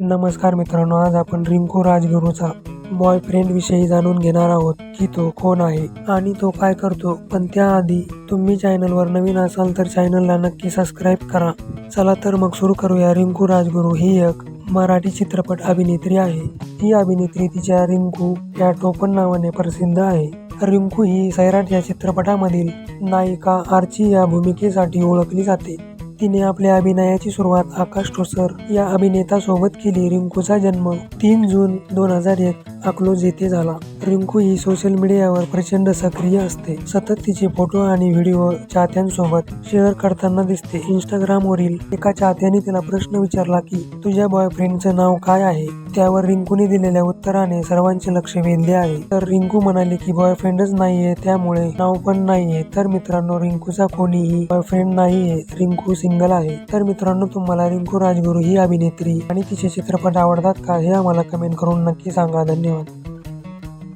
नमस्कार मित्रांनो आज आपण रिंकू राजगुरूचा बॉयफ्रेंड विषयी जाणून घेणार आहोत की तो कोण आहे आणि तो काय करतो. पण त्याआधी तुम्ही चॅनलवर नवीन असाल तर चॅनलला नक्की सबस्क्राईब करा. चला तर मग सुरू करूया. रिंकू राजगुरू ही एक मराठी चित्रपट अभिनेत्री आहे. ही अभिनेत्री तिच्या रिंकू या टोपण नावाने प्रसिद्ध आहे. रिंकू ही सैराट या चित्रपटामधील नायिका आर्ची या भूमिकेसाठी ओळखली जाते. तिने आपल्या अभिनयाची सुरुवात आकाश ठोसर या अभिनेतासोबत केली. रिंकूचा जन्म तीन जून दोन हजार एक अकलोज येथे झाला. रिंकू ही सोशल मीडियावर प्रचंड सक्रिय असते. सतत तिचे फोटो आणि व्हिडिओ चाहत्यांसोबत शेअर करताना दिसते. इंस्टाग्राम वरील एका चाहत्याने तिला प्रश्न विचारला की तुझ्या बॉयफ्रेंडचं नाव काय आहे? त्यावर रिंकूने दिलेल्या उत्तराने सर्वांचे लक्ष वेधले आहे. तर रिंकू म्हणाली की बॉयफ्रेंडच नाहीये त्यामुळे नाव पण नाहीये. तर मित्रांनो रिंकूचा कोणीही बॉयफ्रेंड नाहीये. रिंकू सिंगल आहे. तर मित्रांनो तुम्हाला रिंकू राजगुरू ही अभिनेत्री आणि तिचे चित्रपट आवडतात का हे आम्हाला कमेंट करून नक्की सांगा. धन्यवाद.